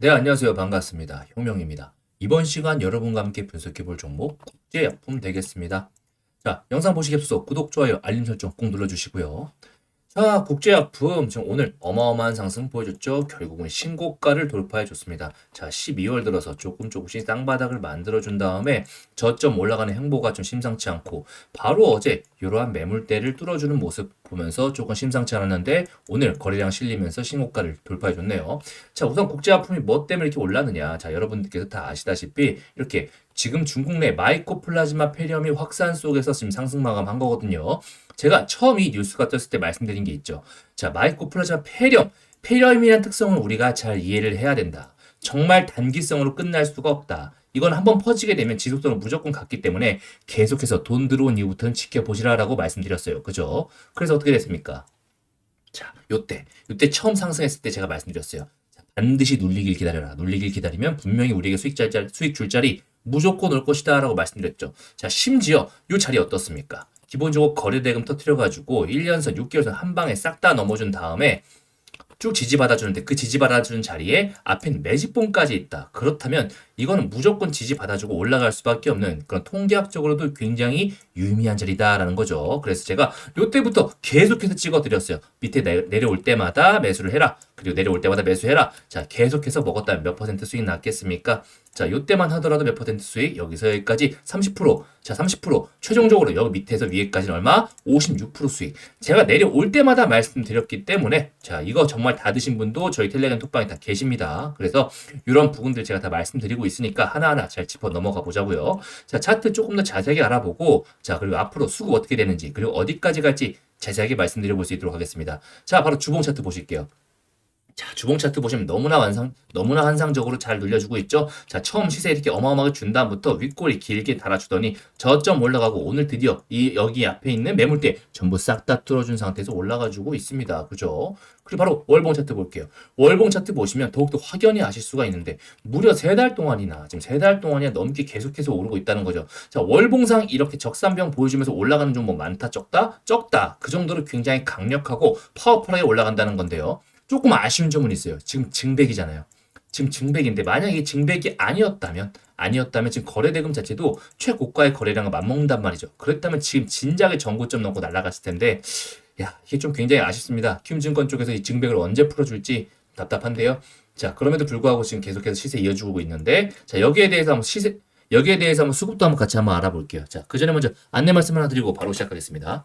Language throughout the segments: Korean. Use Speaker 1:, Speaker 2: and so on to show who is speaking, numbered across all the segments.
Speaker 1: 네, 안녕하세요. 반갑습니다. 혁명입니다. 이번 시간 여러분과 함께 분석해 볼 종목 국제약품 되겠습니다. 자, 영상 보시기 앞서 구독, 좋아요, 알림 설정 꼭 눌러주시고요. 자, 국제약품 지금 오늘 어마어마한 상승 보여줬죠. 결국은 신고가를 돌파해 줬습니다. 자, 12월 들어서 조금 조금씩 땅바닥을 만들어준 다음에 저점 올라가는 행보가 좀 심상치 않고 바로 어제 이러한 매물대를 뚫어주는 모습 보면서 조금 심상치 않았는데 오늘 거래량 실리면서 신고가를 돌파해 줬네요. 자, 우선 국제화품이 뭐 때문에 이렇게 올랐느냐. 자, 여러분들께서 다 아시다시피 이렇게 지금 중국 내 마이코플라즈마 폐렴이 확산 속에서 지금 상승 마감한 거거든요. 제가 처음 이 뉴스가 떴을 때 말씀드린 게 있죠. 자, 마이코플라즈마 폐렴. 폐렴이라는 특성을 우리가 잘 이해를 해야 된다. 정말 단기성으로 끝날 수가 없다. 이건 한번 퍼지게 되면 지속성은 무조건 갖기 때문에 계속해서 돈 들어온 이후부터는 지켜보시라라고 말씀드렸어요. 그죠? 그래서 어떻게 됐습니까? 자, 요때, 요때 처음 상승했을 때 제가 말씀드렸어요. 자, 반드시 눌리길 기다려라. 눌리길 기다리면 분명히 우리에게 수익 잘, 잘- 수익 줄 자리 무조건 올 것이다 라고 말씀드렸죠. 자, 심지어 요 자리 어떻습니까? 기본적으로 거래대금 터트려가지고 1년선, 6개월선 한 방에 싹 다 넘어준 다음에 쭉 지지받아주는데 그 지지받아주는 자리에 앞엔 매집봉까지 있다. 그렇다면 이거는 무조건 지지받아주고 올라갈 수밖에 없는 그런 통계학적으로도 굉장히 유의미한 자리다라는 거죠. 그래서 제가 요때부터 계속해서 찍어드렸어요. 밑에 내, 내려올 때마다 매수를 해라. 그리고 내려올 때마다 매수해라. 자, 계속해서 먹었다면 몇 퍼센트 수익 났겠습니까? 자, 요때만 하더라도 몇 퍼센트 수익, 여기서 여기까지 30%, 자, 30%, 최종적으로 여기 밑에서 위에까지는 얼마? 56% 수익. 제가 내려올 때마다 말씀드렸기 때문에, 자, 이거 정말 다 드신 분도 저희 텔레그램 톡방에 다 계십니다. 그래서 이런 부분들 제가 다 말씀드리고 있으니까 하나하나 잘 짚어 넘어가 보자고요. 자, 차트 조금 더 자세하게 알아보고, 자, 그리고 앞으로 수급 어떻게 되는지, 그리고 어디까지 갈지 자세하게 말씀드려 볼 수 있도록 하겠습니다. 자, 바로 주봉 차트 보실게요. 자, 주봉 차트 보시면 너무나 완성, 너무나 환상적으로 잘 눌려주고 있죠. 자, 처음 시세 이렇게 어마어마하게 준 다음부터 윗골이 길게 달아주더니 저점 올라가고 오늘 드디어 이 여기 앞에 있는 매물대 전부 싹 다 뚫어준 상태에서 올라가지고 있습니다. 그죠? 그리고 바로 월봉 차트 볼게요. 월봉 차트 보시면 더욱더 확연히 아실 수가 있는데 무려 세 달 동안이나 지금 세 달 동안이나 넘게 계속해서 오르고 있다는 거죠. 자, 월봉상 이렇게 적산병 보여주면서 올라가는 종목 많다, 적다? 적다. 그 정도로 굉장히 강력하고 파워풀하게 올라간다는 건데요. 조금 아쉬운 점은 있어요. 지금 증백이잖아요. 지금 증백인데 만약에 증백이 아니었다면 아니었다면 지금 거래대금 자체도 최고가의 거래량을 맞먹는단 말이죠. 그랬다면 지금 진작에 전고점 넘고 날아갔을 텐데 야 이게 좀 굉장히 아쉽습니다. 큐움증권 쪽에서 이 증백을 언제 풀어줄지 답답한데요. 자 그럼에도 불구하고 지금 계속해서 시세 이어주고 있는데 자 여기에 대해서 한번 시세 여기에 대해서 한번 수급도 한번 같이 한번 알아볼게요. 자 그 전에 먼저 안내 말씀 하나 드리고 바로 시작하겠습니다.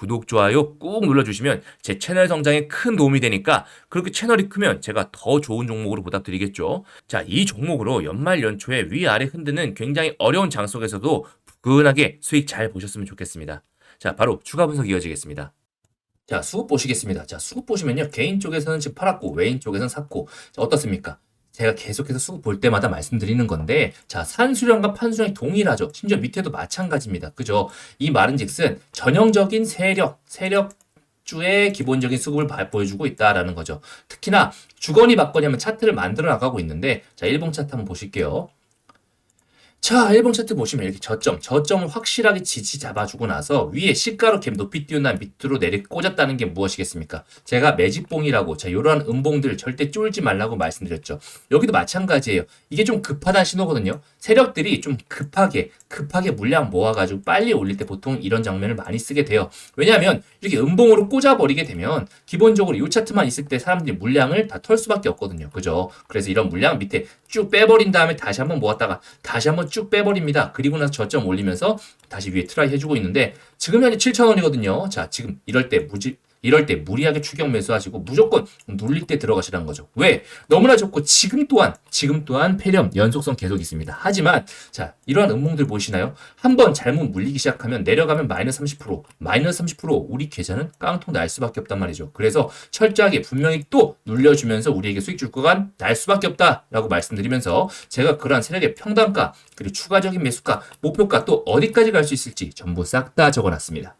Speaker 2: 구독, 좋아요 꾹 눌러주시면 제 채널 성장에 큰 도움이 되니까 그렇게 채널이 크면 제가 더 좋은 종목으로 보답드리겠죠. 자, 이 종목으로 연말 연초에 위아래 흔드는 굉장히 어려운 장 속에서도 부근하게 수익 잘 보셨으면 좋겠습니다. 자, 바로 추가 분석 이어지겠습니다.
Speaker 1: 자, 수급 보시겠습니다. 자, 수급 보시면요. 개인 쪽에서는 지금 팔았고, 외인 쪽에서는 샀고. 자, 어떻습니까? 제가 계속해서 수급 볼 때마다 말씀드리는 건데, 자, 산수량과 판수량이 동일하죠. 심지어 밑에도 마찬가지입니다. 그죠? 이 말은 즉슨 전형적인 세력, 세력 주의 기본적인 수급을 바- 보여주고 있다라는 거죠. 특히나 주거니 받거니 하면 차트를 만들어 나가고 있는데, 자, 일봉 차트 한번 보실게요. 자, 일봉 차트 보시면 이렇게 저점, 저점을 확실하게 지지 잡아주고 나서 위에 시가로 갭 높이 다음 밑으로 내리 꽂았다는 게 무엇이겠습니까? 제가 매직봉이라고, 자, 이러한 음봉들 절대 쫄지 말라고 말씀드렸죠. 여기도 마찬가지예요. 이게 좀 급하다는 신호거든요. 세력들이 좀 급하게, 급하게 물량 모아가지고 빨리 올릴 때 보통 이런 장면을 많이 쓰게 돼요. 왜냐하면 이렇게 음봉으로 꽂아버리게 되면 기본적으로 이 차트만 있을 때 사람들이 물량을 다 털 수밖에 없거든요. 그죠? 그래서 이런 물량 밑에 쭉 빼버린 다음에 다시 한번 모았다가 다시 한번 쭉 빼버립니다. 그리고 나서 저점 올리면서 다시 위에 트라이 해주고 있는데 지금 현재 7,000원이거든요. 자, 지금 이럴 때 무지 이럴 때 무리하게 추격 매수하시고 무조건 눌릴 때 들어가시라는 거죠. 왜? 너무나 좋고 지금 또한 지금 또한 폐렴 연속성 계속 있습니다. 하지만 자 이러한 음몽들 보시나요? 한번 잘못 물리기 시작하면 내려가면 마이너스 30% 마이너스 30% 우리 계좌는 깡통 날 수밖에 없단 말이죠. 그래서 철저하게 분명히 또 눌려주면서 우리에게 수익 줄 거간 날 수밖에 없다라고 말씀드리면서 제가 그러한 세력의 평단가 그리고 추가적인 매수가 목표가 또 어디까지 갈 수 있을지 전부 싹 다 적어놨습니다.